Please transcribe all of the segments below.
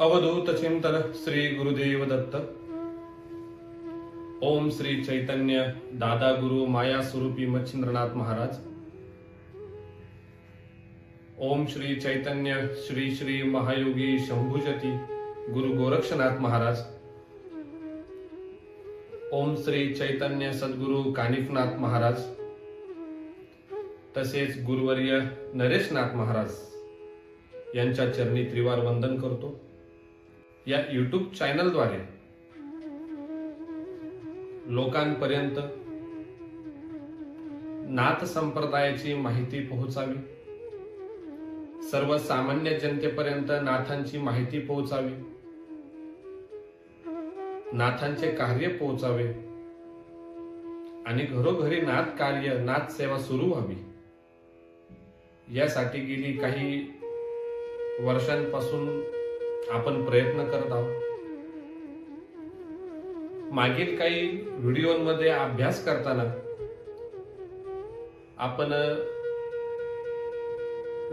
अवधूत चिंतन श्री गुरुदेव दत्त ओम श्री चैतन्य दादा गुरु माया स्वरूपी मच्छिंद्रनाथ महाराज। ओम श्री चैतन्य श्री श्री महायोगी शंभुजती गुरु गोरक्षनाथ महाराज। ओम श्री चैतन्य सद्गुरु कानिफनाथ महाराज। तसेच गुरुवर्य नरेशनाथ महाराज। यांच्या चरणी त्रिवार वंदन करतो। या युट्यूब चॅनलद्वारे लोकांपर्यंत नाथ संप्रदायाची माहिती पोहोचावी. सर्वसामान्य जनतेपर्यंत नाथांची माहिती पोहोचावी. नाथांचे कार्य पोहोचावे. आणि घरोघरी नाथ कार्य नाथ सेवा सुरू व्हावी. यासाठी गेली काही वर्षांपासून आपण प्रयत्न करत आहोत. मागील काही व्हिडिओमध्ये अभ्यास करताना आपण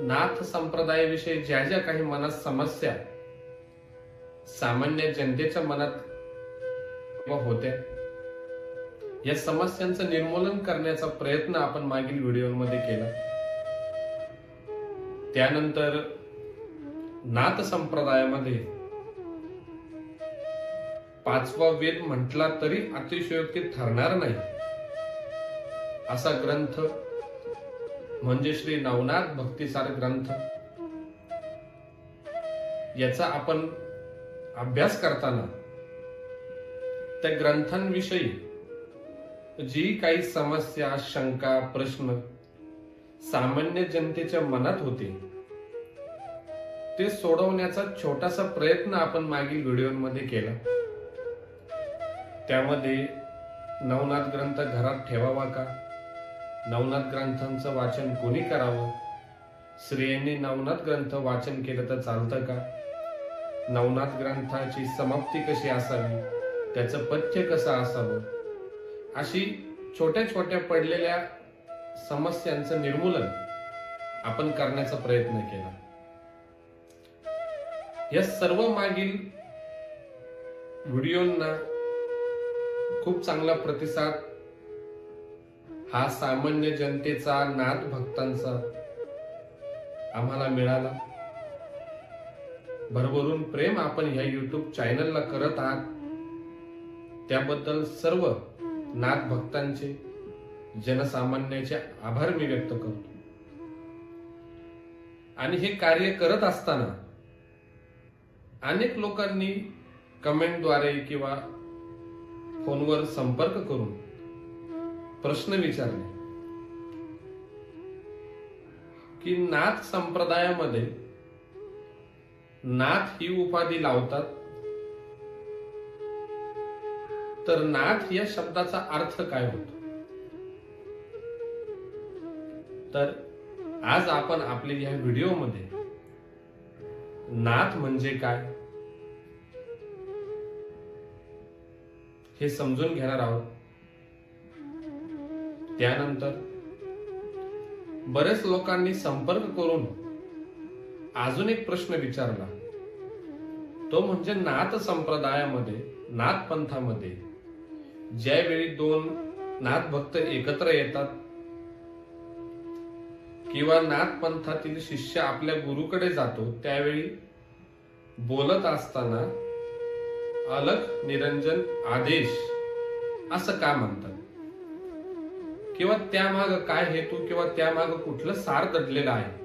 नाथ संप्रदायाविषयी ज्या ज्या काही मनात समस्या सामान्य जनतेच्या मनात होत्या या समस्यांचं निर्मूलन करण्याचा प्रयत्न आपण मागील व्हिडिओमध्ये केला. त्यानंतर नाथ संप्रदायामध्ये पाचवा वेद म्हटला तरी अतिशयोक्ती ठरणार नाही. असा ग्रंथ म्हणजे श्री नवनाथ भक्तिसार ग्रंथ. याचा आपण अभ्यास करताना त्या ग्रंथांविषयी जी काही समस्या शंका प्रश्न सामान्य जनतेच्या मनात होते ते सोडवण्याचा छोटासा प्रयत्न आपण मागील व्हिडिओमध्ये केला. त्यामध्ये नवनाथ ग्रंथ घरात ठेवावा का? नवनाथ ग्रंथांचं वाचन कोणी करावं? स्त्रियांनी नवनाथ ग्रंथ वाचन केलं तर चालतं का? नवनाथ ग्रंथाची समाप्ती कशी असावी? त्याचं पथ्य कसं असावं? अशी छोट्या छोट्या पडलेल्या समस्यांचं निर्मूलन आपण करण्याचा प्रयत्न केला. या सर्व मागील व्हिडिओंना खूप चांगला प्रतिसाद हा सामान्य जनतेचा नाथ भक्तांचा आम्हाला मिळाला. भरभरून प्रेम आपण ह्या युट्यूब चॅनलला करत आहात. त्याबद्दल सर्व नाथ भक्तांचे जनसामान्याचे आभार मी व्यक्त करतो. आणि हे कार्य करत असताना अनेक लोकांनी कमेंटद्वारे किंवा फोनवर संपर्क करून प्रश्न विचारले की नाथ संप्रदायामध्ये नाथ ही उपाधी लावतात? तर नाथ या शब्दाचा अर्थ काय होतो? तर आज आपण आपल्या या व्हिडिओमध्ये नाथ म्हणजे काय? हे समजून घेणार आहोत. त्यानंतर बरेच लोकांनी संपर्क करून अजून एक प्रश्न विचारला. तो म्हणजे नाथ संप्रदायामध्ये नाथ पंथामध्ये ज्यावेळी दोन नाथ भक्त एकत्र येतात किंवा नाथ पंथातील शिष्य आपल्या गुरुकडे जातो त्यावेळी बोलत असताना अलग निरंजन आदेश असं का म्हणतात? किंवा त्यामाग काय हेतू किंवा त्यामाग कुठलं सार दडलेलं आहे?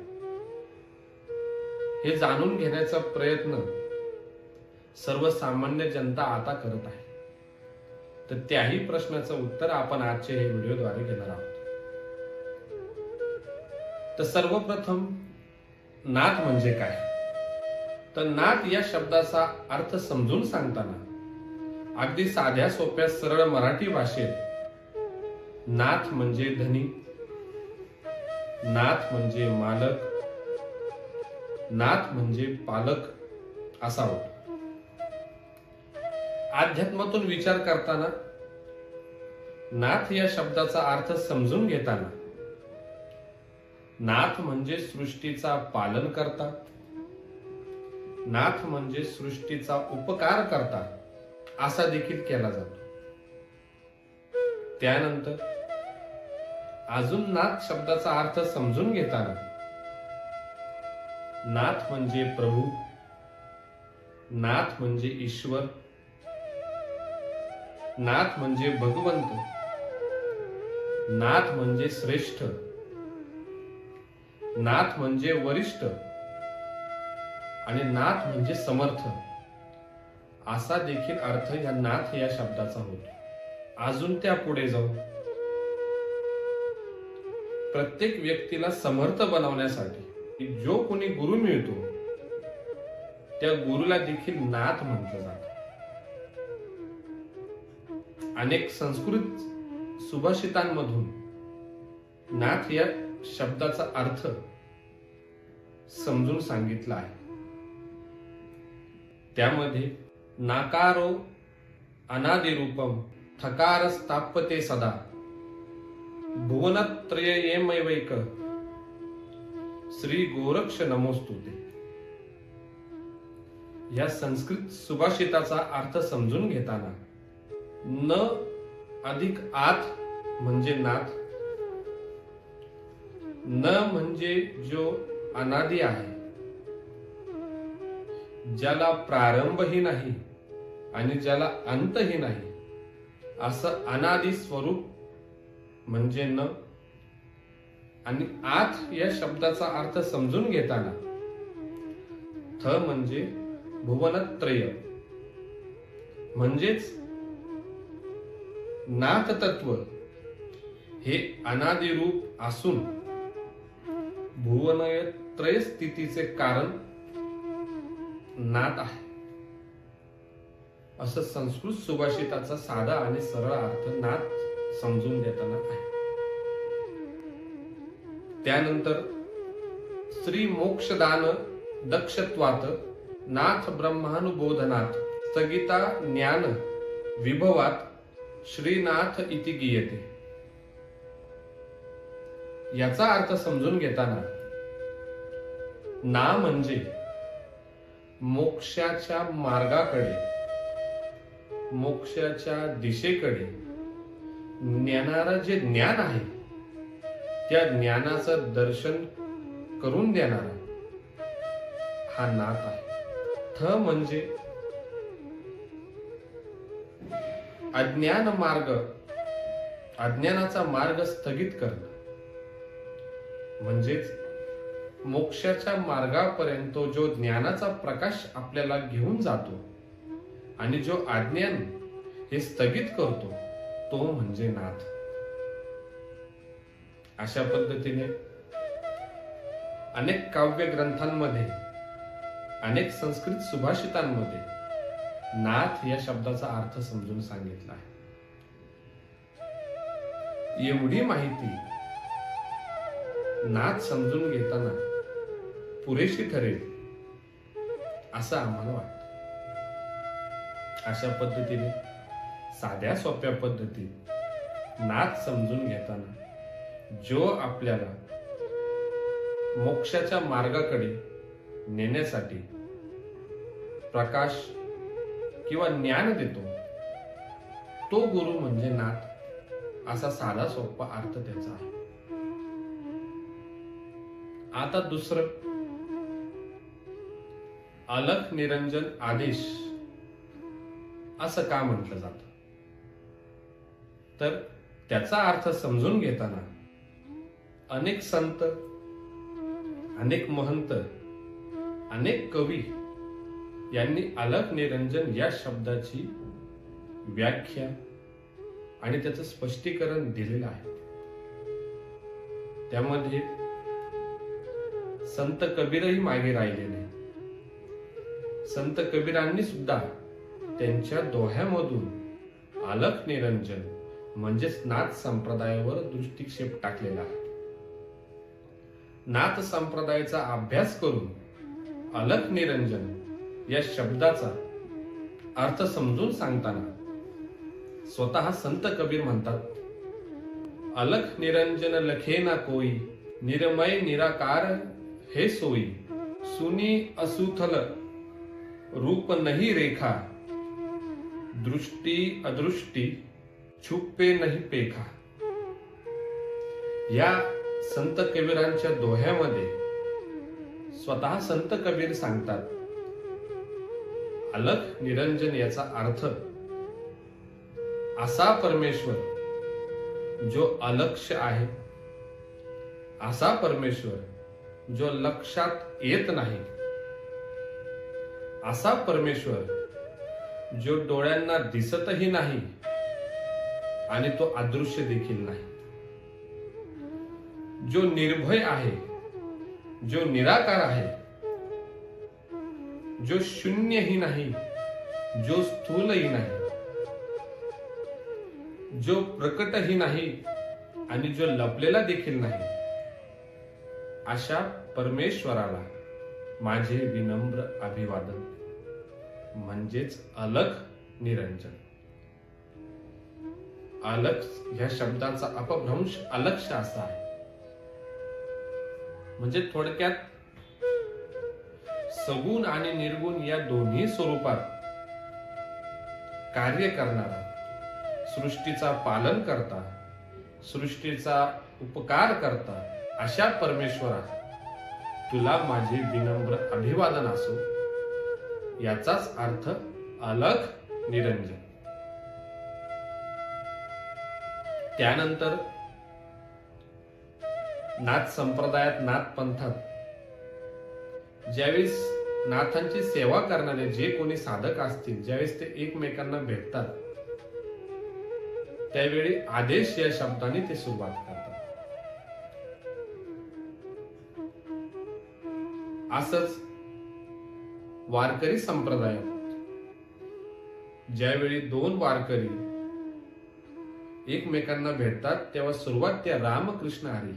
हे जाणून घेण्याचा प्रयत्न सर्वसामान्य जनता आता करत आहे. तर त्याही प्रश्नाचं उत्तर आपण आजचे हे व्हिडिओद्वारे घेणार आहोत. तर सर्वप्रथम नाथ म्हणजे काय? तर नाथ या शब्दाचा अर्थ समजून सांगताना अगदी साध्या सोप्या सरळ मराठी भाषेत नाथ म्हणजे धनी नाथ म्हणजे मालक नाथ म्हणजे पालक असा होतो. अध्यात्मातून विचार करताना नाथ या शब्दाचा अर्थ समजून घेताना नाथ म्हणजे सृष्टीचा पालन करता नाथ म्हणजे सृष्टीचा उपकार करता असा देखील केला जातो. त्यानंतर अजून नाथ शब्दाचा अर्थ समजून घेताना नाथ म्हणजे प्रभू नाथ म्हणजे ईश्वर नाथ म्हणजे भगवंत नाथ म्हणजे श्रेष्ठ नाथ म्हणजे वरिष्ठ आणि नाथ म्हणजे समर्थ. असा देखील अर्थ या नाथ या शब्दाचा होतो. अजून त्या पुढे जाऊ. प्रत्येक व्यक्तीला समर्थ बनवण्यासाठी जो कोणी गुरु मिळतो त्या गुरुला देखील नाथ म्हटलं जात. अनेक संस्कृत सुभाषितांमधून नाथ या शब्दाचा अर्थ समजून सांगितला आहे. त्यामध्ये नाकारो अनादिरूपम थकार स्थापते सदा। भुवनत्रयेमैवैक श्री गोरक्ष नमोस्तुते या संस्कृत सुभाषिताचा अर्थ समजून घेताना न अधिक आत म्हणजे नाथ न म्हणजे जो अनादी आहे ज्याला प्रारंभही नाही आणि ज्याला अंतही नाही असं अनादि स्वरूप म्हणजे न आणि आत या शब्दाचा अर्थ समजून घेताना थ म्हणजे भुवनत्रय. म्हणजेच नाथ तत्व हे अनादिरूप असून भुवनय त्रय स्थितीचे कारण नाट आहे. असं संस्कृत सुभाषिताचा साधा आणि सरळ अर्थ नात समजून देताना आहे. त्यानंतर श्री मोक्षदान दक्षत्वात नाथ ब्रह्मानुबोधनात स्थगिता ज्ञान विभवात श्रीनाथ इति गीयते. याचा अर्थ समजून घेताना ना म्हणजे मोक्षाच्या मार्गाकडे मोक्षाच्या दिशेकडे. नेणारं जे ज्ञान आहे त्या ज्ञानाचं दर्शन करून देणारा हा नाथ आहे. थ म्हणजे अज्ञान मार्ग अज्ञानाचा मार्ग स्थगित करणं. म्हणजेच मोक्षाच्या मार्गापर्यंत जो ज्ञानाचा प्रकाश आपल्याला घेऊन जातो आणि जो अज्ञान हे स्थगित करतो तो म्हणजे नाथ. अशा पद्धतीने अनेक काव्य ग्रंथांमध्ये अनेक संस्कृत सुभाषितांमध्ये नाथ या शब्दाचा अर्थ समजून सांगितला आहे. एवढी माहिती नाथ समजून घेताना पुरेशी ठरेल. असं आम्हाला वाटतं. अशा पद्धतीने साध्या सोप्या पद्धतीत नाथ समजून घेताना जो आपल्याला मोक्षाच्या मार्गाकडे नेण्यासाठी प्रकाश किंवा ज्ञान देतो तो गुरु म्हणजे नाथ असा साधा सोपा अर्थ त्याचा आहे. आता दुसरं अलख निरंजन आदेश असं का म्हटलं जात? तर त्याचा अर्थ समजून घेताना अनेक संत अनेक महंत अनेक कवी यांनी अलग निरंजन या शब्दाची व्याख्या आणि त्याचं स्पष्टीकरण दिलेलं आहे. त्यामध्ये संत कबीरही मागे राहिले नाही संत कबीरांनी सुद्धा त्यांच्या दोह्यामधून अलख निरंजन म्हणजेच नाथ संप्रदायावर दृष्टिक्षेप टाकलेला आहे. नाथ संप्रदायाचा अभ्यास करून अलख निरंजन या शब्दाचा अर्थ समजून सांगताना स्वतः संत कबीर म्हणतात अलख निरंजन लखे ना कोई निरमय निराकार हे सोई सुनी असुथल रूप नहीं रेखा दृष्टी अदृष्टी छुपे नाही पेखा। या संत कबीरांच्या दोह्यामध्ये स्वतः संत कबीर सांगतात अलख निरंजन याचा अर्थ असा परमेश्वर जो अलक्ष आहे असा परमेश्वर जो लक्षात येत नाही. असा परमेश्वर जो डोळ्यांना दिसतही नाही आणि तो अदृश्य देखील नाही. जो निर्भय आहे जो निराकार आहे जो शून्यही नाही जो स्थूलही नाही जो प्रकटही नाही आणि जो लपलेला देखील नाही अशा परमेश्वराला माझे विनम्र अभिवादन. म्हणजेच अलख निरंजन. अलख ह्या शब्दाचा अपभ्रंश अलक्ष असा आहे. म्हणजे थोडक्यात सगुण आणि निर्गुण या दोन्ही स्वरूपात कार्य करणारा सृष्टीचा पालन करता सृष्टीचा उपकार करता अशा परमेश्वरा तुला माझे विनम्र अभिवादन असो. याचाच अर्थ अलग निरंजन. त्यानंतर नाथ संप्रदायात नाथ पंथात ज्यावेळेस नाथांची सेवा करणारे जे कोणी साधक असतील ज्यावेळेस ते एकमेकांना भेटतात त्यावेळी आदेश या शब्दाने ते सुरुवात करतात. असंच वारकरी संप्रदायात ज्यावेळी दोन वारकरी एकमेकांना भेटतात तेव्हा सुरुवात त्या रामकृष्ण हरी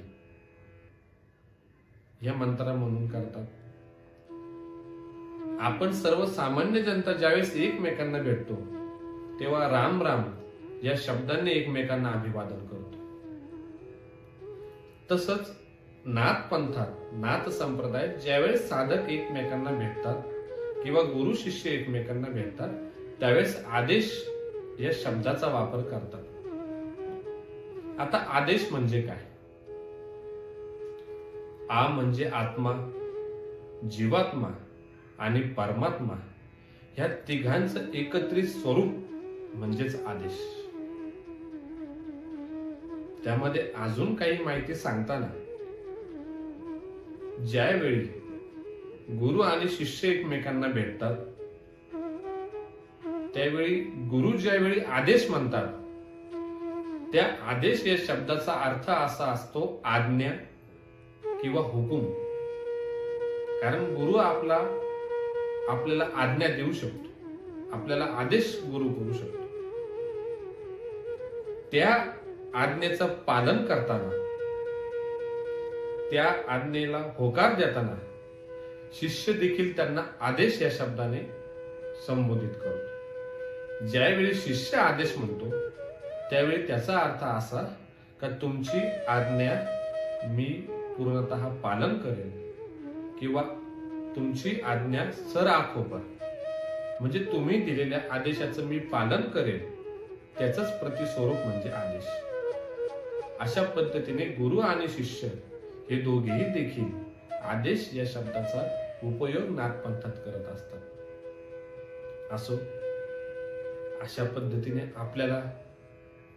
या मंत्रा म्हणून करतात. आपण सर्वसामान्य जनता ज्यावेळेस एकमेकांना भेटतो तेव्हा राम राम या शब्दांनी एकमेकांना अभिवादन करतो. तसंच नाथ पंथात नाथ संप्रदायात ज्यावेळेस साधक एकमेकांना भेटतात किंवा गुरु शिष्य एकमेकांना भेटतात त्यावेळेस आदेश या शब्दाचा वापर करतात. आता आदेश म्हणजे काय? आ म्हणजे आत्मा जीवात्मा आणि परमात्मा ह्या तिघांचं एकत्रित स्वरूप म्हणजेच आदेश. त्यामध्ये अजून काही माहिती सांगताना ज्यावेळी गुरु आणि शिष्य एकमेकांना भेटतात. त्यावेळी गुरु ज्यावेळी आदेश म्हणतात त्या आदेश या शब्दाचा अर्थ असा असतो आज्ञा किंवा हुकूम. कारण गुरु आपला आपल्याला आज्ञा देऊ शकतो. आपल्याला आदेश गुरु करू शकतो. त्या आज्ञेचं पालन करताना त्या आज्ञेला होकार देताना शिष्य देखील त्यांना आदेश या शब्दाने संबोधित करतो. ज्यावेळी शिष्य आदेश म्हणतो त्यावेळी त्याचा अर्थ असा का तुमची आज्ञा मी पूर्णतः पालन करेन किंवा तुमची आज्ञा सर आखोबर म्हणजे तुम्ही दिलेल्या आदेशाचं मी पालन करेन त्याचंच प्रतिस्वरूप म्हणजे आदेश. अशा पद्धतीने गुरु आणि शिष्य हे दोघेही देखील आदेश या शब्दाचा उपयोग नागपंथात करत असतात. असो अशा पद्धतीने आपल्याला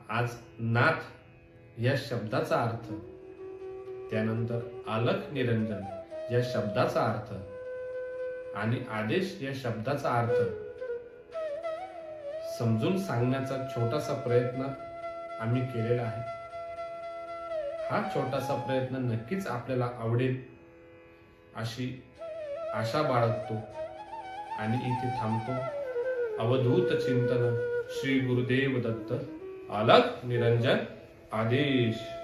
आज नाथ या शब्दाचा अर्थ त्यानंतर अलख निरंजन या शब्दाचा अर्थ आणि आदेश या शब्दाचा अर्थ समजून सांगण्याचा छोटासा प्रयत्न आम्ही केलेला आहे. हा छोटासा प्रयत्न नक्कीच आपल्याला आवडेल अशी आशा बाळगतो आणि इथे थांबतो. अवधूत चिंतन श्री गुरुदेव दत्त. अलग निरंजन आदेश.